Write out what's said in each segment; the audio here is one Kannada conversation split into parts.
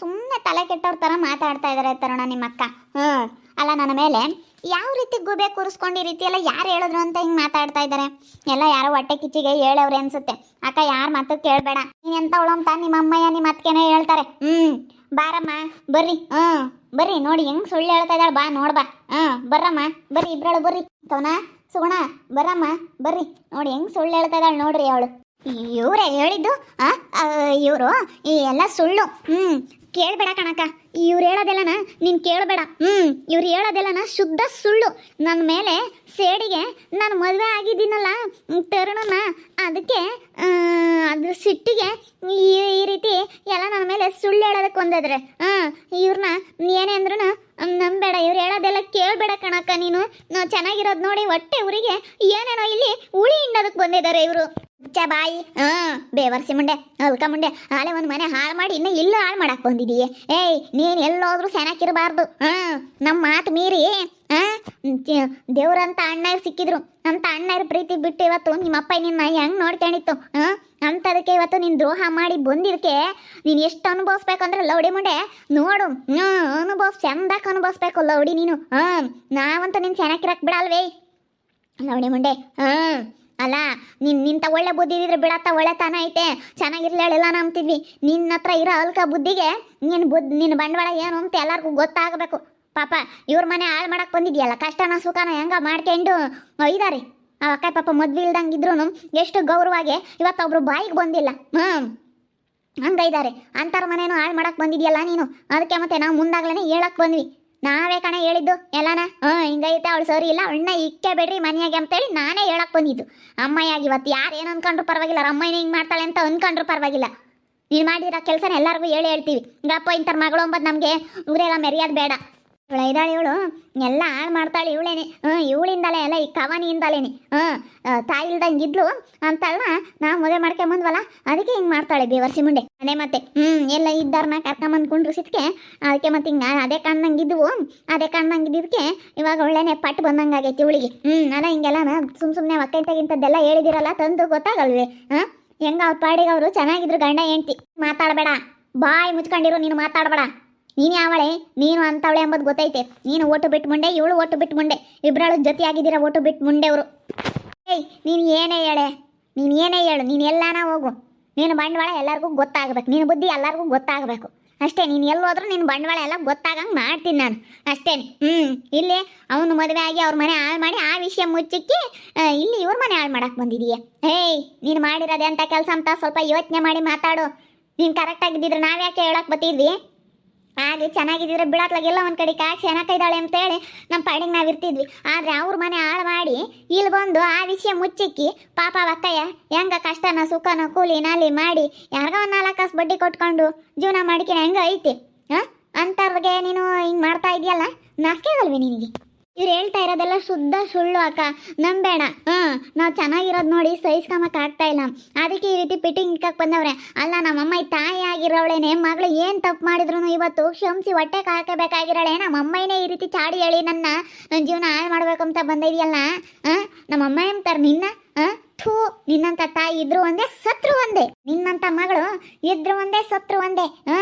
ಸುಮ್ಮನೆ ತಲೆ ಕೆಟ್ಟವ್ರ ಥರ ಮಾತಾಡ್ತಾ ಇದ್ದಾರೆ ತರುಣ ನಿಮ್ಮ ಅಕ್ಕ ಹ್ಞೂ ಅಲ್ಲ, ನನ್ನ ಮೇಲೆ ಯಾವ ರೀತಿ ಗುಬೆ ಕೂರಿಸ್ಕೊಂಡು ಈ ರೀತಿ ಎಲ್ಲ ಯಾರು ಹೇಳಿದ್ರು ಅಂತ ಹಿಂಗೆ ಮಾತಾಡ್ತಾ ಇದ್ದಾರೆ ಎಲ್ಲ ಯಾರೋ ಹೊಟ್ಟೆ ಕಿಚ್ಚಿಗೆ ಹೇಳವ್ರೆ ಅನ್ಸುತ್ತೆ. ಅಕ್ಕ, ಯಾರ ಮಾತು ಕೇಳಬೇಡ. ನೀನು ಎಂತ ಅಂತ ನಿಮ್ಮ ಅಮ್ಮಯ್ಯ ನಿಮ್ಮ ಅತ್ತಿಗೆನೇ ಹೇಳ್ತಾರೆ. ಹ್ಞೂ ಬಾರಮ್ಮ, ಬರ್ರಿ. ಹ್ಞೂ ಬರ್ರಿ, ನೋಡಿ ಹೆಂಗ್ ಸುಳ್ಳು ಹೇಳ್ತಾ ಇದ್ದಾಳೆ. ಬಾ ನೋಡ್ಬಾ ಹ್ಞೂ ಬರ್ರಮ್ಮ, ಬರ್ರಿ ಇಬ್ರಳು, ಬರ್ರಿ. ಕವನ ಸುಗುಣ ಬರಮ್ಮ ಬರ್ರಿ. ನೋಡಿ ಹೆಂಗ್ ಸುಳ್ಳು ಹೇಳ್ತಾ ಇದ್ದಾಳೆ ನೋಡ್ರಿ ಅವಳು. ಇವರೇ ಹೇಳಿದ್ದು ಇವರು ಈ ಎಲ್ಲ ಸುಳ್ಳು. ಹ್ಮ್. ಕೇಳಬೇಡ ಕಣಕ್ಕ. ಇವ್ರು ಹೇಳೋದೆಲ್ಲನ ನೀನು ಕೇಳಬೇಡ. ಹ್ಞೂ ಇವ್ರು ಹೇಳೋದೆಲ್ಲನ ಶುದ್ಧ ಸುಳ್ಳು. ನನ್ನ ಮೇಲೆ ಸೇಡಿಗೆ ನಾನು ಮದುವೆ ಆಗಿದ್ದೀನಲ್ಲ ತರುಣನ, ಅದಕ್ಕೆ ಅದ್ರ ಸಿಟ್ಟಿಗೆ ಈ ಈ ರೀತಿ ಎಲ್ಲ ನನ್ನ ಮೇಲೆ ಸುಳ್ಳು ಹೇಳೋದಕ್ಕೆ ಒಂದಾದ್ರೆ. ಹಾಂ ಇವ್ರನ್ನ ಏನೇ ಅಂದ್ರೂ ನಂಬೇಡ. ಇವ್ರು ಹೇಳೋದೆಲ್ಲ ಕೇಳಬೇಡ ಕಣಕ್ಕ ನೀನು. ಚೆನ್ನಾಗಿರೋದು ನೋಡಿ ಹೊಟ್ಟೆ ಊರಿಗೆ ಏನೇನೋ ಇಲ್ಲಿ ಹುಳಿ ಹಿಂಡೋದಕ್ಕೆ ಬಂದಿದ್ದಾರೆ ಇವರು. ಚ ಬಾಯಿ. ಹಾಂ, ಬೇವರ್ಸಿ ಮುಂಡೆ ಅಲ್ಕ ಮುಂಡೆ. ಆಲೆ ಒಂದು ಮನೆ ಹಾಳು ಮಾಡಿ ಇನ್ನು ಇಲ್ಲ ಹಾಳು ಮಾಡಕ್ ಬಂದಿದೀಯ. ಏಯ್, ನೀನು ಎಲ್ಲೋದ್ರೂ ಸೆನಾಕಿರಬಾರ್ದು ಹಾಂ ನಮ್ಮ ಮಾತು ಮೀರಿ, ಹಾಂ ದೇವ್ರಂತ ಅಣ್ಣರು ಸಿಕ್ಕಿದ್ರು. ಅಂತ ಅಣ್ಣಯ್ರ ಪ್ರೀತಿ ಬಿಟ್ಟು ಇವತ್ತು ನಿಮ್ಮಪ್ಪ ನಿನ್ನ ಹೆಂಗ್ ನೋಡ್ಕೊಂಡಿತ್ತು, ಹಾಂ? ಅಂಥದಕ್ಕೆ ಇವತ್ತು ನೀನು ದ್ರೋಹ ಮಾಡಿ ಬಂದಿದ್ದಕ್ಕೆ ನೀನು ಎಷ್ಟು ಅನುಭವಿಸ್ಬೇಕಂದ್ರೆ ಲೌಡಿ ಮುಂಡೆ? ನೋಡು ಹ್ಞೂ ಅನುಭವಿಸ್ ಚಂದಾಕ ಅನುಭವಿಸ್ಬೇಕು ಲೌಡಿ ನೀನು, ಹಾಂ. ನಾವಂತೂ ನಿನ್ನ ಚೆನ್ನಾಗಿರಕ್ಕೆ ಬಿಡಲ್ವೇ? ಲೌಡಿ ಮುಂಡೆ, ಹಾಂ. ಅಲ್ಲ, ನಿನ್, ನಿಂತ ಒಳ್ಳೆ ಬುದ್ಧಿ ಇದ್ರೆ ಬಿಡತ್ತ ಒಳ್ಳೆತನ ಐತೆ. ಚೆನ್ನಾಗಿರ್ಲಿಲ್ಲ ನಂಬ್ತಿದ್ವಿ ನಿನ್ನ ಹತ್ರ ಇರೋ ಅಲ್ಕ ಬುದ್ಧಿಗೆ ನಿನ್ನ ಬುದ್ಧಿ ನಿನ್ನ ಬಂಡವಾಳ ಏನು ಅಂತ ಎಲ್ಲರಿಗೂ ಗೊತ್ತಾಗಬೇಕು. ಪಾಪ, ಇವ್ರ ಮನೆ ಹಾಳು ಮಾಡಕ್ಕೆ ಬಂದಿದ್ಯಲ್ಲ, ಕಷ್ಟನ ಸುಖನ ಹೆಂಗ ಮಾಡ್ಕೊಂಡು ಇದಾರೆ. ಅಕ್ಕ ಪಾಪ ಮದ್ವೆ ಇಲ್ದಂಗಿದ್ರು ಎಷ್ಟು ಗೌರವಾಗಿ ಇವತ್ತೊಬ್ರು ಬಾಯಿಗೆ ಬಂದಿಲ್ಲ. ಹ್ಮ್. ಹಂಗೈದಾರೆ ಅಂತರ ಮನೇನು ಹಾಳು ಮಾಡಕ್ ಬಂದಿದ್ಯಲ್ಲ ನೀನು. ಅದಕ್ಕೆ ಮತ್ತೆ ನಾವು ಮುಂದಾಗ್ಲೇನೆ ಹೇಳಕ್ ಬಂದ್ವಿ. ನಾವೇ ಕಣ ಹೇಳಿದ್ದು, ಎಲ್ಲನ? ಹ್ಞೂ ಹಿಂಗೈತೆ ಅವಳು ಸರಿ ಇಲ್ಲ, ಅವಳನ್ನ ಇಕ್ಕೆ ಬೇಡ್ರಿ ಮನೆಯಾಗೆ ಅಂತೇಳಿ ನಾನೇ ಹೇಳಕ್ ಬಂದಿದ್ದು. ಅಮ್ಮಯ್ಯಾಗಿ ಇವತ್ತು ಯಾರು ಏನು ಅನ್ಕೊಂಡ್ರು ಪರವಾಗಿಲ್ಲ ಅಮ್ಮಯ್ಯನ ಹಿಂಗೆ ಮಾಡ್ತಾಳೆ ಅಂತ ಅನ್ಕೊಂಡ್ರು ಪರವಾಗಿಲ್ಲ. ನೀನು ಮಾಡಿರೋ ಕೆಲಸನ ಎಲ್ಲರಿಗೂ ಹೇಳಿ ಹೇಳ್ತೀವಿ. ಗಪ್ಪ ಇಂಥ ಮಗಳು ಅಂಬದು ನಮಗೆ ಊರೆಲ್ಲ ಮೆರೆಯೋದು ಬೇಡ. ಇವಳು ಇದ್ದಾಳೆ ಇವಳು. ಎಲ್ಲ ಹಾಳು ಮಾಡ್ತಾಳೆ ಇವಳೇನೆ. ಹ್ಞೂ ಇವಳಿಂದಲೇ ಎಲ್ಲ ಈ ಕವಾನಿಯಿಂದಲೇನೆ. ಹ್ಞೂ ತಾಯಿ ಇಲ್ದಂಗೆ ಇದ್ಲು ಅಂತಲ್ಲ ನಾವು ಮದುವೆ ಮಾಡ್ಕೊಂಬಂದ್ವಲ್ಲ ಅದಕ್ಕೆ ಹಿಂಗೆ ಮಾಡ್ತಾಳೆ ಬೇವರ್ಸಿ ಮುಂಡೆ ಅದೇ ಮತ್ತೆ ಹ್ಞೂ ಎಲ್ಲ ಇದ್ದಾರನ್ನ ಕರ್ಕೊಂಬಂದ್ಕೊಂಡ್ರು ಕುಂಡ್ರಿಸಿದ್ಕೆ, ಅದಕ್ಕೆ ಮತ್ತೆ ಹಿಂಗೆ ಅದೇ ಕಾಣ್ದಂಗೆ ಇದ್ವು. ಅದೇ ಕಾಣ್ದಂಗೆ ಇದಕ್ಕೆ ಇವಾಗ ಒಳ್ಳೆನೆ ಪಟ್ಟು ಬಂದಂಗೆ ಆಗೈತಿ ಇವಳಿಗೆ. ಹ್ಞೂ ಅಲ್ಲ ಹಿಂಗೆಲ್ಲ ಸುಮ್ ಸುಮ್ಮನೆ ಒಕ್ಕೈತಾಗಿಂಥದ್ದೆಲ್ಲ ಹೇಳಿದಿರಲ್ಲ, ತಂದು ಗೊತ್ತಾಗಲ್ವೇ. ಹಾಂ ಹೆಂಗ ಅವ್ರ ಪಾಡಿಗೆ ಅವರು ಚೆನ್ನಾಗಿದ್ರು ಗಂಡ ಹೆಂಡ್ತಿ. ಮಾತಾಡಬೇಡ. ಬಾಯಿ ಮುಚ್ಕೊಂಡಿರು, ನೀನು ಮಾತಾಡಬೇಡ. ನೀನು ಯಾವಳೆ? ನೀನು ಅಂತವಳೆ ಎಂಬುದು ಗೊತ್ತೈತೆ. ನೀನು ಓಟು ಬಿಟ್ಟು ಮುಂಡೆ, ಇವಳು ಓಟು ಬಿಟ್ಟು ಮುಂಡೆ. ಇಬ್ಬರಳು ಜೊತೆಯಾಗಿದ್ದೀರ ಓಟು ಬಿಟ್ಟು ಮುಂಡೆ ಅವರು? ಏಯ್, ನೀನು ಏನೇ ಹೇಳೆ? ನೀನು ಏನೇ ಹೇಳು? ನೀನು ಎಲ್ಲಾನ ಹೋಗು. ನೀನು ಬಂಡವಾಳ ಎಲ್ಲರಿಗೂ ಗೊತ್ತಾಗಬೇಕು. ನೀನು ಬುದ್ಧಿ ಎಲ್ಲರಿಗೂ ಗೊತ್ತಾಗಬೇಕು. ಅಷ್ಟೇ, ನೀನು ಎಲ್ಲೋದ್ರೂ ನಿನ್ನ ಬಂಡವಾಳ ಎಲ್ಲ ಗೊತ್ತಾಗಂಗೆ ಮಾಡ್ತೀನಿ ನಾನು. ಅಷ್ಟೇ ಹ್ಞೂ ಇಲ್ಲಿ ಅವನು ಮದುವೆ ಆಗಿ ಅವ್ರ ಮನೆ ಹಾಳು ಮಾಡಿ ಆ ವಿಷಯ ಮುಚ್ಚಿಕ್ಕಿ ಇಲ್ಲಿ ಇವ್ರ ಮನೆ ಹಾಳು ಮಾಡಕ್ಕೆ ಬಂದಿದೀಯ. ಹೇಯ್ ನೀನು ಮಾಡಿರೋದೆ ಅಂತ ಕೆಲಸ ಅಂತ ಸ್ವಲ್ಪ ಯೋಚನೆ ಮಾಡಿ ಮಾತಾಡು. ನೀನು ಕರೆಕ್ಟಾಗಿದ್ದಿದ್ರೆ ನಾವು ಯಾಕೆ ಹೇಳಕ್ಕೆ ಬತ್ತಿದ್ವಿ ಹಾಗೆ ಚೆನ್ನಾಗಿದ್ದಿದ್ರೆ ಎಲ್ಲ ಒಂದು ಕಡೆ ಕಾಕ್ಷಿ ಏನಕ್ಕೈದಾಳೆ ಅಂತೇಳಿ ನಮ್ಮ ಪಾಡಿಗೆ ನಾವು ಇರ್ತಿದ್ವಿ. ಆದರೆ ಅವ್ರ ಮನೆ ಹಾಳು ಮಾಡಿ ಇಲ್ಲಿ ಬಂದು ಆ ವಿಷಯ ಮುಚ್ಚಿಕ್ಕಿ ಪಾಪ ಅಕ್ಕಯ್ಯ ಹೆಂಗ ಕಷ್ಟನ, ಸುಖನ, ಕೂಲಿ, ನಾಲಿ ಮಾಡಿ ಯಾರಿಗೋ ಒಂದು ನಾಲ್ಕು ಕಾಸು ಬಡ್ಡಿ ಕೊಟ್ಕೊಂಡು ಜೀವನ ಮಾಡಿಕೊಂಡು ಹೆಂಗ ಐತಿ? ಹಾಂ? ಅಂಥವ್ರಿಗೆ ನೀನು ಹಿಂಗೆ ಮಾಡ್ತಾ ಇದೆಯಲ್ಲ? ನಾಸ್ಕೆ ಆಗಲ್ವಿ ನಿನಗೆ? ಇವ್ರು ಹೇಳ್ತಾ ಇರೋದೆಲ್ಲ ಶುದ್ಧ ಸುಳ್ಳು ಅಕ್ಕ. ನಂಬೇಡ ಹಾಂ ನಾವು ಚೆನ್ನಾಗಿರೋದು ನೋಡಿ ಸಹಿಸ್ಕೊಂಬಕ್ ಆಗ್ತಾ ಇಲ್ಲ. ಅದಕ್ಕೆ ಈ ರೀತಿ ಪಿಟಿಂಗ್ ಇಕ್ಕಕ್ಕೆ ಬಂದವ್ರೆ. ಅಲ್ಲ, ನಮ್ಮಮ್ಮ ತಾಯಿ ಆಗಿರೋಳೇನೆ ಮಗಳು ಏನು ತಪ್ಪು ಮಾಡಿದ್ರು ಇವತ್ತು ಕ್ಷಮಿಸಿ ಹೊಟ್ಟೆ ಹಾಕಬೇಕಾಗಿರೋಳೆ ನಮ್ಮಮ್ಮನೇ ಈ ರೀತಿ ಚಾಡಿ ಹೇಳಿ ನನ್ನ ನನ್ನ ಜೀವನ ಹಾಳು ಮಾಡ್ಬೇಕಂತ ಬಂದಿದೆಯಲ್ಲ. ಹಾಂ ನಮ್ಮಮ್ಮ ಎಂತಾರೆ ನಿನ್ನ? ಥೂ, ನಿನ್ನಂತ ತಾಯಿ ಇದ್ರು ಒಂದೇ, ಸತ್ರು ಒಂದೇ. ನಿನ್ನಂತ ಮಗಳು ಇದ್ರು ಒಂದೇ, ಸತ್ರು ಒಂದೇ. ಹಾ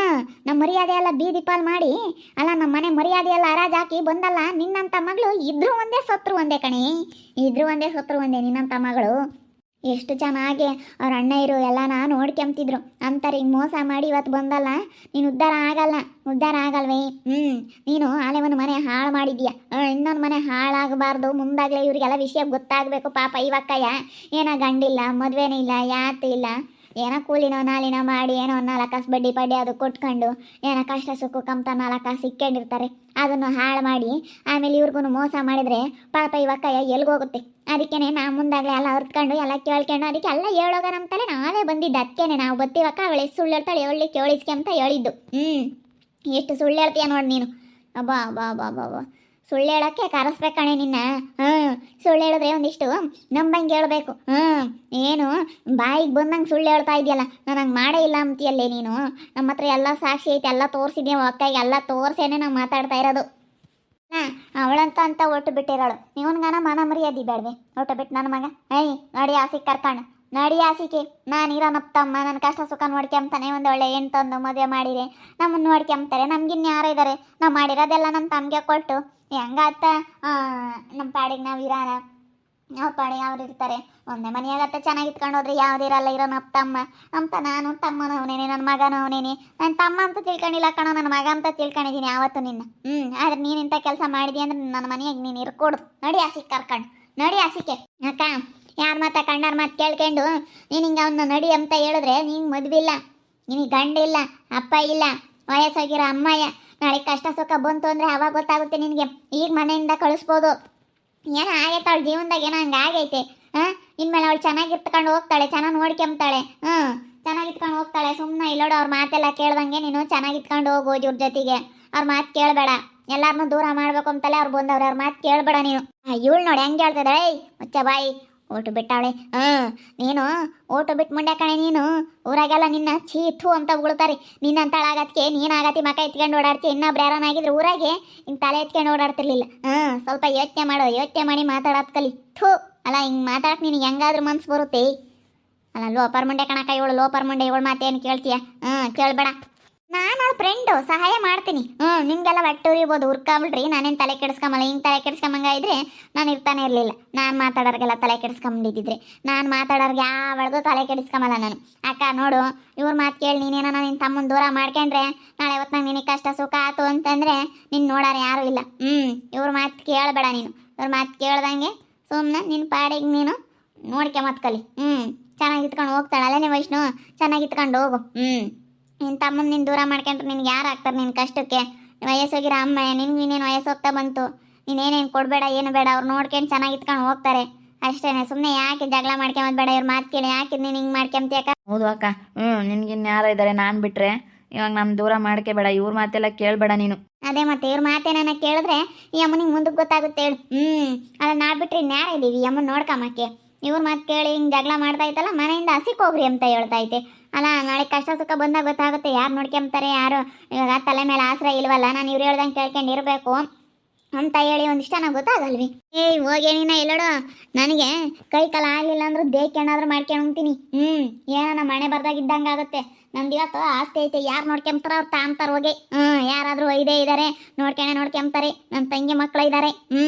ನಮ್ಮ ಮರ್ಯಾದೆ ಎಲ್ಲ ಬೀದಿ ಪಾಲ್ ಮಾಡಿ, ಅಲ್ಲ ನಮ್ಮ ಮನೆ ಮರ್ಯಾದೆ ಎಲ್ಲ ಹರಾಜ್ ಹಾಕಿ ಬಂದಲ್ಲ, ನಿನ್ನಂತ ಮಗಳು ಇದ್ರು ಒಂದೇ, ಸತ್ರು ಒಂದೇ ಕಣಿ. ಇದ್ರು ಒಂದೇ, ಸತ್ರು ಒಂದೇ ನಿನ್ನಂತ ಮಗಳು. ಎಷ್ಟು ಚೆನ್ನಾಗಿ ಅವ್ರ ಅಣ್ಣ ಇರು, ಎಲ್ಲಾನ ನೋಡ್ಕೊಂತಿದ್ರು ಅಂತಾರೆ, ಹಿಂಗೆ ಮೋಸ ಮಾಡಿ ಇವತ್ತು ಬಂದಲ್ಲ, ನೀನು ಉದ್ಧಾರ ಆಗಲ್ಲ, ಉದ್ಧಾರ ಆಗಲ್ವೇ? ಹ್ಞೂ ನೀನು ಆಲೆ ಒಂದು ಮನೆ ಹಾಳು ಮಾಡಿದ್ಯಾ? ಇನ್ನೊಂದು ಮನೆ ಹಾಳಾಗಬಾರ್ದು, ಮುಂದಾಗಲೇ ಇವರಿಗೆಲ್ಲ ವಿಷಯ ಗೊತ್ತಾಗಬೇಕು, ಪಾಪ ಇವಕ್ಕಯ್ಯ ಏನೋ ಗಂಡಿಲ್ಲ, ಮದುವೆನೇ ಇಲ್ಲ, ಯಾತು ಇಲ್ಲ. ಏನೋ ಕೂಲಿನೋ ನಾಲಿನೋ ಮಾಡಿ, ಏನೋ ನಾಲ್ಕು ಕಾಸು ಬಡ್ಡಿ ಪಡ್ಡಿ ಅದು ಕೊಟ್ಕೊಂಡು, ಏನೋ ಕಷ್ಟ ಸುಖ ಕಮ್ತ ನಾಲ್ಕು ಕಾಸು ಇಕ್ಕೊಂಡಿರ್ತಾರೆ. ಅದನ್ನು ಹಾಳು ಮಾಡಿ, ಆಮೇಲೆ ಇವ್ರಿಗೂ ಮೋಸ ಮಾಡಿದರೆ ಪಾಪ ಇವಕ್ಕಯ್ಯ ಎಲ್ಗೋಗುತ್ತೆ ಅದಕ್ಕೇನೆ ನಾ ಮುಂದಾಗಲೇ ಎಲ್ಲ ಹೊರ್ಕೊಂಡು ಎಲ್ಲ ಕೇಳ್ಕೊಂಡು, ಅದಕ್ಕೆ ಎಲ್ಲ ಹೇಳೋಗ ನಮ್ಮ ತಲೆ ನಾವೇ ಬಂದಿದ್ದು. ಅದಕ್ಕೇನೆ ನಾವು ಬತ್ತೀವಕ್ಕ, ಅವಳೆ ಸುಳ್ಳು ಹೇಳ್ತಾಳೆ ಹೇಳಿ ಕೇಳಿಸ್ಕೆ ಅಂತ ಹೇಳಿದ್ದು. ಹ್ಞೂ ಎಷ್ಟು ಸುಳ್ಳು ಹೇಳ್ತೀಯ ನೋಡಿ ನೀನು. ಅಬ್ಬಾ ಅಬ್ಬಾ ಬಾ ಸುಳ್ಳು ಹೇಳೋಕ್ಕೆ ಕರೆಸ್ಬೇಕಣೆ ನಿನ್ನ. ಹ್ಞೂ ಸುಳ್ಳು ಹೇಳಿದ್ರೆ ಒಂದಿಷ್ಟು ನಂಬಂಗೆ ಹೇಳಬೇಕು. ಹ್ಞೂ ಏನು, ಬಾಯಿಗೆ ಬಂದಂಗೆ ಸುಳ್ಳು ಹೇಳ್ತಾ ಇದೆಯಲ್ಲ, ನಾನು ಹಂಗೆ ಮಾಡೇ ಇಲ್ಲ ಅಂತೀಯಲ್ಲೇ ನೀನು. ನಮ್ಮ ಹತ್ರ ಎಲ್ಲ ಸಾಕ್ಷಿ ಐತೆ, ಎಲ್ಲ ತೋರಿಸಿದ್ಯಾ ಅಕ್ಕಾಗಿ, ಎಲ್ಲ ತೋರಿಸೇನೆ ನಾವು ಮಾತಾಡ್ತಾ ಇರೋದು. ಅವಳಂತ ಅಂತ ಒಟ್ಟು ಬಿಟ್ಟಿರೋಳು. ಇವನ್ಗಾನ ಮನ ಮರ್ಯಾದಿ ಬೇಡವೆ. ಒಟ್ಟು ಬಿಟ್ಟು ನನ್ನ ಮಗ. ಏಯ್, ನೋಡಿ ಆಸಿಗೆ ಕರ್ಕೊಂಡು. ನಡಿ ಆಸಿಕೆ ನಾನು ಇರೋನಪ್ಪ ತಮ್ಮ ನನ್ನ ಕಷ್ಟ ಸುಖ ನೋಡ್ಕೊಂತಾನೆ ಒಂದು ಒಳ್ಳೆ ಹೆಣ್ಣು ತಂದು ಮದುವೆ ಮಾಡಿರಿ ನಮ್ಮನ್ನು ನೋಡ್ಕೊಂತಾರೆ ನಮ್ಗಿನ್ ಯಾರು ಇದ್ದಾರೆ ನಾವು ಮಾಡಿರೋದೆಲ್ಲ ನಮ್ಮ ತಮಗೆ ಕೊಟ್ಟು. ಹೆಂಗಾತ ನಮ್ಮ ಪಾಡಿಗೆ ನಾವು ಇರೋಣ ಅವ್ರ ಪಾಡಿಗೆ ಅವ್ರು ಇರ್ತಾರೆ. ಒಂದೇ ಮನೆಯಾಗತ್ತ, ಚೆನ್ನಾಗಿ ಇಟ್ಕೊಂಡು ಹೋದ್ರೆ ಯಾವ್ದಿರಲ್ಲ ಇರೋ ನಮ್ಮ ತಮ್ಮ. ಅಂತ ನಾನು ತಮ್ಮನ ಅವನೇನೆ ನನ್ನ ಮಗನ ಅವನೇನೆ ನನ್ನ ತಮ್ಮ ಅಂತ ತಿಳ್ಕೊಂಡಿಲ್ಲ ಕಣೋ ನನ್ನ ಮಗ ಅಂತ ತಿಳ್ಕೊಂಡಿದ್ದೀನಿ ಯಾವತ್ತು ನಿನ್ನ. ಹ್ಞೂ ಆದ್ರೆ ನೀನು ಇಂಥ ಕೆಲಸ ಮಾಡಿದಿ ಅಂದ್ರೆ ನನ್ನ ಮನೆಯಾಗ ನೀನು ಇರ್ಕೊಡು. ನಡಿ ಆಸಿಕೆ ಕರ್ಕೊಂಡು. ನಡಿ ಆಸಿಕೆ ಅಕ್ಕ, ಯಾರ ಮಾತ, ಕಣ್ಣಾರ ಮಾತು ಕೇಳ್ಕೊಂಡು ನೀನು ಹಿಂಗೆ ಅವನ್ನ ನಡಿ ಅಂತ ಹೇಳಿದ್ರೆ ನಿಂಗೆ ಮದುವಿಲ್ಲ ನಿನಗೆ ಗಂಡ ಇಲ್ಲ, ಅಪ್ಪ ಇಲ್ಲ, ವಯಸ್ಸಾಗಿರೋ ಅಮ್ಮಯ್ಯ. ನಾಳೆ ಕಷ್ಟ ಸುಖ ಬಂತು ಅಂದರೆ ಅವಾಗ ಗೊತ್ತಾಗುತ್ತೆ ನಿನಗೆ. ಈಗ ಮನೆಯಿಂದ ಕಳಿಸ್ಬೋದು. ಏನೋ ಆಗೈತೆ ಅವಳ ಜೀವನದಾಗ ಏನೋ ಹಂಗೆ ಆಗೈತೆ ಹಾಂ ಇನ್ಮೇಲೆ ಅವಳು ಚೆನ್ನಾಗಿ ಇರ್ತಕೊಂಡು ಹೋಗ್ತಾಳೆ, ಚೆನ್ನಾಗಿ ನೋಡ್ಕೊಂಬ್ತಾಳೆ ಹ್ಞೂ ಚೆನ್ನಾಗಿ ಇಟ್ಕೊಂಡು ಹೋಗ್ತಾಳೆ ಸುಮ್ಮನೆ ಇಲ್ಲೋಡು ಅವ್ರ ಮಾತೆಲ್ಲ ಕೇಳ್ದಂಗೆ ನೀನು ಚೆನ್ನಾಗಿ ಇಟ್ಕೊಂಡು ಹೋಗೋದು ಇವ್ರ ಜೊತೆಗೆ. ಅವ್ರ ಮಾತು ಕೇಳಬೇಡ ಎಲ್ಲಾರನ್ನೂ ದೂರ ಮಾಡ್ಬೇಕು ಅಂತಲೇ ಅವ್ರು ಬಂದವ್ರೆ, ಅವ್ರ ಮಾತು ಕೇಳಬೇಡ ನೀನು. ಇವಳು ನೋಡಿ ಹೆಂಗೆ ಹೇಳ್ತಿದ್ದಾಳೆ ಮುಚ್ಚ ಬಾಯಿ. ಓಟು ಬಿಟ್ಟಾಳೆ. ಆ ನೀನು ಓಟು ಬಿಟ್ಟು ಮುಂಡೆ ಕಣೆ ನೀನು. ಊರಾಗೆಲ್ಲ ನಿನ್ನ ಛೀ ಥೂ ಅಂತ ಉಗುಳ್ತಾರೆ. ನಿನ್ನಂತಳಾಗತ್ಕೆ ನೀನು ಆಗತಿ ಮಕ ಎತ್ಕೊಂಡು ಓಡಾಡ್ತಿ, ಇನ್ನೊಬ್ರು ಯಾರನ್ನಾಗಿದ್ರೆ ಊರಾಗೆ ಹಿಂಗೆ ತಲೆ ಎತ್ಕೊಂಡು ಓಡಾಡ್ತಿರ್ಲಿಲ್ಲ. ಹ್ಞೂ ಸ್ವಲ್ಪ ಯೋಚನೆ ಮಾಡು, ಯೋಚನೆ ಮಾಡಿ ಮಾತಾಡೋದು ಕಲಿ. ಥೂ, ಅಲ್ಲ ಹಿಂಗೆ ಮಾತಾಡಕ್ಕೆ ನಿನಗೆ ಹೆಂಗಾದ್ರೂ ಮನ್ಸು ಬರುತ್ತೆ. ಅಲ್ಲ ಲೋಪರ್ ಮುಂಡೆ ಕಣಕ್ಕ, ಇವಳು ಲೋಪರ್ ಮುಂಡೆ, ಇವಳು ಮಾತೇನು ಕೇಳ್ತೀಯ? ಹಾಂ ಕೇಳಬೇಡ. ನಾನು ಅವಳ ಫ್ರೆಂಡು ಸಹಾಯ ಮಾಡ್ತೀನಿ. ಹ್ಞೂ ನಿಮಗೆಲ್ಲ ಬಟ್ಟೆ ಉರಿಬೋದು ಉರ್ಕಾಬಿಡ್ರಿ ನಾನೇನು ತಲೆ ಕೆಡಿಸ್ಕೊಂಬಲ್ಲ, ಹಿಂಗೆ ತಲೆ ಕೆಡಿಸ್ಕೊಂಬಂಗ ಇದ್ರೆ ನಾನು ಇರ್ತಾನೆ ಇರಲಿಲ್ಲ. ನಾನು ಮಾತಾಡೋರಿಗೆಲ್ಲ ತಲೆ ಕೆಡಿಸ್ಕೊಂಬಿಟ್ಟಿದ್ರೆ. ನಾನು ಮಾತಾಡೋರ್ಗೆ ಯಾವಳಿಗೂ ತಲೆ ಕೆಡಿಸ್ಕೊಂಬಲ್ಲ ನಾನು. ಅಕ್ಕ, ನೋಡು, ಇವ್ರ ಮಾತು ಕೇಳಿ ನೀನೇನೋ ನಿನ್ನ ತಮ್ಮನ ದೂರ ಮಾಡ್ಕೊಂಡ್ರೆ ನಾಳೆ ಹೊತ್ತು ನಂಗೆ ನಿನಗೆ ಕಷ್ಟ ಸುಖ ಆತು ಅಂತಂದರೆ ನಿನ್ನ ನೋಡೋರು ಯಾರೂ ಇಲ್ಲ. ಹ್ಞೂ ಇವ್ರ ಮಾತು ಕೇಳಬೇಡ ನೀನು. ಇವ್ರ ಮಾತು ಕೇಳ್ದಂಗೆ ಸುಮ್ಮನೆ ನಿನ್ನ ಪಾಡಿಗೆ ನೀನು ನೋಡ್ಕೆ ಮತ್ಕಲಿ ಹ್ಞೂ ಚೆನ್ನಾಗಿ ಇತ್ಕೊಂಡು ಹೋಗ್ತಾಳೆ ಅಲ್ಲೇ ವೈಷ್ಣು? ಚೆನ್ನಾಗಿ ಇತ್ಕೊಂಡು ಹೋಗು. ಹ್ಞೂ ನಿನ್ನ ತಮ್ಮನ ನೀನು ದೂರ ಮಾಡ್ಕೊಂಡ್ರೆ ನಿನ್ಗೆ ಯಾರು ಆಗ್ತಾರೆ ನಿನ್ನ ಕಷ್ಟಕ್ಕೆ? ವಯಸ್ಸೋಗಿರೋ ಅಮ್ಮ ನಿನ್ಗೆ ಇನ್ನೇನು ವಯಸ್ಸು ಹೋಗ್ತಾ ಬಂತು ನೀನೇನೇನು ಕೊಡಬೇಡ ಏನು ಬೇಡ ಅವ್ರು ನೋಡ್ಕೊಂಡು ಚೆನ್ನಾಗಿ ಇಟ್ಕೊಂಡು ಹೋಗ್ತಾರೆ. ಅಷ್ಟೇನೆ ಸುಮ್ಮನೆ ಯಾಕೆ ಜಗಳ ಮಾಡ್ಕೊಂಬದ್ ಬೇಡ ಇವ್ರ ಮಾತು ಕೇಳಿ ಯಾಕೆ ನೀನು ಹಿಂಗೆ ಮಾಡ್ಕೊಂತೀಯಕ್ಕ ಹೌದು ಅಕ್ಕ. ಹ್ಞೂ ನಿನ್ಗಿನ್ ಯಾರು ಇದ್ದಾರೆ ನಾನು ಬಿಟ್ರೆ. ಇವಾಗ ನಮ್ಮ ದೂರ ಮಾಡ್ಕೊಬೇಡ ಇವ್ರ ಮಾತೆಲ್ಲ ಕೇಳಬೇಡ ನೀನು. ಅದೇ ಮತ್ತೆ ಇವ್ರ ಮಾತೇನ ಕೇಳಿದ್ರೆ ಈ ಅಮ್ಮನಿಗೆ ಮುಂದಕ್ಕೆ ಗೊತ್ತಾಗುತ್ತೆ ಹೇಳು. ಹ್ಞೂ ಅಲ್ಲ ನಾಡ್ಬಿಟ್ರಿ ಬಿಟ್ರೆ ಇನ್ಯಾರ ಇದ್ದೀವಿ ಈ ಅಮ್ಮನ ನೋಡ್ಕಮ್ಮಕ್ಕೆ ಇವ್ರ ಮಾತು ಕೇಳಿ ಹಿಂಗೆ ಜಗಳ ಮಾಡ್ತಾ ಇತ್ತಲ್ಲ ಮನೆಯಿಂದ ಹಸಿಕ್ ಹೋಗ್ರಿ ಅಂತ ಹೇಳ್ತಾ ಐತೆ ಅಲ್ಲ, ನಾಳೆ ಕಷ್ಟ ಸುಖ ಬಂದಾಗ ಗೊತ್ತಾಗುತ್ತೆ. ಯಾರು ನೋಡ್ಕೊಂತಾರೆ ಯಾರು? ಇವಾಗ ತಲೆ ಮೇಲೆ ಆಸರೆ ಇಲ್ವಲ್ಲ? ನಾನು ಇವ್ರು ಹೇಳ್ದಂಗೆ ಕೇಳ್ಕೊಂಡು ಇರಬೇಕು. ಅಂತ ಹೇಳಿ ಒಂದಿಷ್ಟ ನಂಗೆ ಗೊತ್ತಾಗಲ್ವಿ. ಏಯ್, ಹೋಗಿ ನೀನ ಎಲ್ಲೋಡು ನನಗೆ ಕೈ ಕಾಲ ಆಗಲಿಲ್ಲ ಅಂದ್ರೆ ದೇಕ್ ಏನಾದರೂ ಮಾಡ್ಕೊಂಡು ಹೋಗ್ತೀನಿ ಹ್ಞೂ ಏನೋ ನಮ್ಮ ಮನೆ ಬರ್ದಾಗಿದ್ದಂಗೆ ಆಗುತ್ತೆ. ನಮ್ದು ಇವತ್ತು ಆಸ್ತಿ ಐತೆ, ಯಾರು ನೋಡ್ಕೊಂತಾರ ಅವ್ರು ತಾಂತಾರ ಹೋಗಿ. ಹ್ಞೂ ಯಾರಾದರೂ ಇದೇ ಇದ್ದಾರೆ ನೋಡ್ಕೊಂಡೆ ನೋಡ್ಕೊಂಬ್ತಾರೆ ನನ್ನ ತಂಗಿ ಮಕ್ಳು ಇದ್ದಾರೆ ಹ್ಞೂ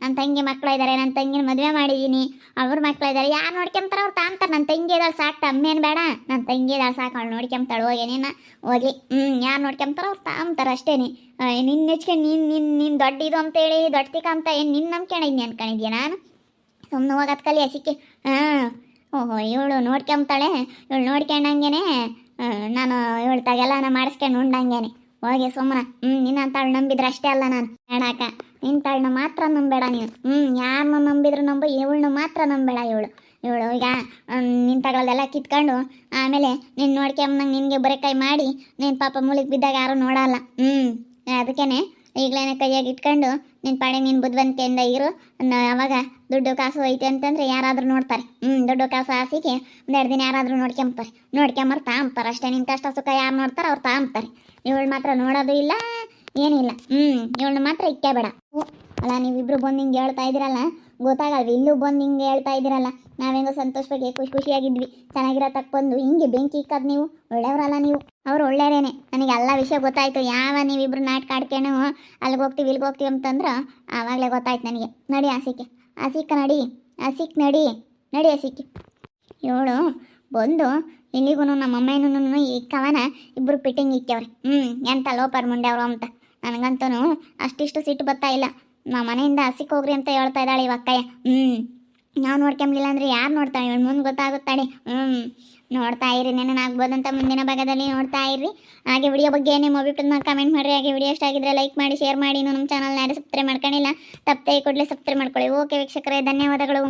ನನ್ನ ತಂಗಿ ಮಕ್ಳು ಇದ್ದಾರೆ ನನ್ನ ತಂಗಿನ ಮದುವೆ ಮಾಡಿದ್ದೀನಿ ಅವ್ರ ಮಕ್ಳು ಇದ್ದಾರೆ ಯಾರು ನೋಡ್ಕೊಂತಾರ ಅವ್ರು ತಾಂತಾರ. ನನ್ನ ತಂಗಿ ಇದ್ದಾಳೆ ಸಾಕು ಅಮ್ಮೇನು ಬೇಡ. ನನ್ನ ತಂಗಿ ಇದ್ದಾಳೆ ಸಾಕು, ಅವ್ಳು ನೋಡ್ಕೊಂಬ್ತಾಳೆ ಹೋಗಿ ನೀನು ಹೋಗಿ ಹ್ಞೂ ಯಾರು ನೋಡ್ಕೊಂತಾರ ಅವ್ರು ತಾಂತಾರೆ ಅಷ್ಟೇನೆ ನಿನ್ನ ನೆಚ್ಕೊಂಡು ನೀನು ನಿನ್ನ ನಿನ್ನ ದೊಡ್ಡ ಇದು ಅಂತೇಳಿ, ದೊಡ್ಡ ತಿಕ್ಕ ಅಂತ ಏನು ನಿನ್ನ ನಂಬ್ಕೊಂಡಿದ್ನಿ ಅನ್ಕೊಂಡಿದ್ಯಾ ನಾನು? ಸುಮ್ಮನೆ ಹೋಗೋದು ಕಲಿ ಹಸಿಕೆ ಹಾಂ, ಓಹೋ, ಇವಳು ನೋಡ್ಕೊಂಬ್ತಾಳೆ ಇವಳು ನೋಡ್ಕೊಂಡಂಗೆನೆ ನಾನು ಇವಳು ತಗೆಲ್ಲ ಮಾಡಿಸ್ಕೊಂಡು ಉಂಡಂಗೇನೆ. ಹೋಗಿ ಸುಮ್ಮನೆ ಹ್ಞೂ ನಿನ್ನಂತಾಳು ನಂಬಿದ್ರೆ ಅಷ್ಟೇ ಅಲ್ಲ ನಾನು. ಬೇಡಾಕ ನಿಂತಾಳನ್ನ ಮಾತ್ರ ನಂಬೇಡ ನೀನು. ಹ್ಞೂ ಯಾರನ್ನ ನಂಬಿದ್ರು ನಂಬು ಇವಳನ್ನ ಮಾತ್ರ ನಂಬೇಡ ಇವಳು. ಇವಳು ಈಗ ನಿನ್ನ ತಗೊಳ್ಳೋದೆಲ್ಲ ಕಿತ್ಕೊಂಡು, ಆಮೇಲೆ ನೀನು ನೋಡ್ಕೊಂಬಂಗೆ ನಿನಗೆ ಬರೀ ಮಾಡಿ, ನೀನು ಪಾಪ ಮೂಲಿಗೆ ಬಿದ್ದಾಗ ಯಾರೂ ನೋಡಲ್ಲ. ಹ್ಞೂ ಅದಕ್ಕೇನೆ ಈಗಲೇ ಕೈಯಾಗಿ ಇಟ್ಕೊಂಡು ನಿನ್ನ ಪಾಡೆ ನೀನು ಬುದ್ಧಿವಂತಿಕೆಯಿಂದ ಇರು. ಅವಾಗ ದುಡ್ಡು ಕಾಸು ಐತೆ ಅಂತಂದ್ರೆ ಯಾರಾದರೂ ನೋಡ್ತಾರೆ. ಹ್ಞೂ ದುಡ್ಡು ಕಾಸು ಹಾಸಿಗೆ ಒಂದೆರಡು ದಿನ ಯಾರಾದರೂ ನೋಡ್ಕೊಂಬ್ತಾರೆ ನೋಡ್ಕೊಂಬರ್ ತಾಂಬ್ತಾರೆ ಅಷ್ಟೇ. ನಿನ್ನ ಕಷ್ಟ ಸುಖ ಯಾರು ನೋಡ್ತಾರೆ ಅವ್ರು ತಾಂಬ್ತಾರೆ. ಇವಳು ಮಾತ್ರ ನೋಡೋದು ಇಲ್ಲ, ಏನಿಲ್ಲ. ಹ್ಞೂ ಇವಳನ್ನ ಮಾತ್ರ ಇಕ್ಕೇ ಬೇಡ. ಅಲ್ಲ, ನೀವಿಬ್ರು ಬಂದು ಹಿಂಗೆ ಹೇಳ್ತಾ ಇದ್ದೀರಲ್ಲ ಗೊತ್ತಾಗಲ್ವ? ಇಲ್ಲೂ ಬಂದು ಹಿಂಗೆ ಹೇಳ್ತಾ ಇದ್ದೀರಲ್ಲ. ನಾವೇನೋ ಸಂತೋಷವಾಗಿ ಖುಷಿ ಖುಷಿಯಾಗಿದ್ವಿ. ಚೆನ್ನಾಗಿರೋ ತಕ್ಕ ಬಂದು. ಹಿಂಗೆ ಬೆಂಕಿ ಇಕ್ಕದ್ ನೀವು. ಒಳ್ಳೆಯವರಲ್ಲ ನೀವು. ಅವ್ರು ಒಳ್ಳೆಯರೇನೆ. ನನಗೆ ಎಲ್ಲ ವಿಷಯ ಗೊತ್ತಾಯ್ತು. ಯಾವ ನೀವಿಬ್ರು ನಾಟಕ ಆಡ್ಕೊಂಡು ಅಲ್ಲಿಗೆ ಹೋಗ್ತೀವಿ, ಇಲ್ಲಿಗೆ ಹೋಗ್ತೀವಿ ಅಂತಂದ್ರೆ ಆವಾಗಲೇ ಗೊತ್ತಾಯ್ತು ನನಗೆ. ನಡಿ ಆಸಿಕೆ ಆಸಿಕ ನಡಿ. ಆಸಿಕ್ ನಡಿ. ನಡಿ ಆಸಿಕೆ ಇವಳು ಬಂದು ಇಲ್ಲಿಗೂ ನಮ್ಮ ಅಮ್ಮನೂ ಈ ಕವನ ಇಬ್ಬರು ಪಿಟ್ಟಿಂಗ್ ಇಕ್ಕವ್ರೆ ಹ್ಞೂ ಎಂತ ಲೋಪರ್ ಮುಂಡೆ ಅವರು ಅಂತ. ನನಗಂತೂ ಅಷ್ಟಿಷ್ಟು ಸಿಟ್ಟು ಬರ್ತಾ ಇಲ್ಲ. ನಮ್ಮ ಮನೆಯಿಂದ ಹಸಿಕ್ ಹೋಗ್ರಿ ಅಂತ ಹೇಳ್ತಾ ಇದ್ದಾಳೆ ಇವಾಗ ಅಕ್ಕಯ್ಯ ಹ್ಞೂ ನಾವು ನೋಡ್ಕೊಂಬಿಲ್ಲ ಅಂದರೆ ಯಾರು ನೋಡ್ತಾಳೆ ಇವಳು ಮುಂದೆ ಗೊತ್ತಾಗುತ್ತಾಳೆ. ಹ್ಞೂ ನೋಡ್ತಾ ಇರಿ ಆಗ್ಬೋದಂತ ಮುಂದಿನ ಭಾಗದಲ್ಲಿ ನೋಡ್ತಾ ಇರಿ ಹಾಗೆ ವಿಡಿಯೋ ಬಗ್ಗೆ ನಿಮ್ಮ ಅಭಿಪ್ರಾಯನ ಕಮೆಂಟ್ ಮಾಡಿರಿ. ಹಾಗೆ ವಿಡಿಯೋ ಇಷ್ಟ ಆಗಿದ್ರೆ ಲೈಕ್ ಮಾಡಿ ಶೇರ್ ಮಾಡಿ. ನಮ್ಮ ಚಾನಲ್ನ ಯಾರು ಸಬ್ಸ್ಕ್ರೈಬ್ ಮಾಡ್ಕೊಂಡಿಲ್ಲ, ತಪ್ಪದೆ ಕೂಡಲೇ ಸಬ್ಸ್ಕ್ರೈಬ್ ಮಾಡ್ಕೊಳ್ಳಿ. ಓಕೆ ವೀಕ್ಷಕರೇ, ಧನ್ಯವಾದಗಳು.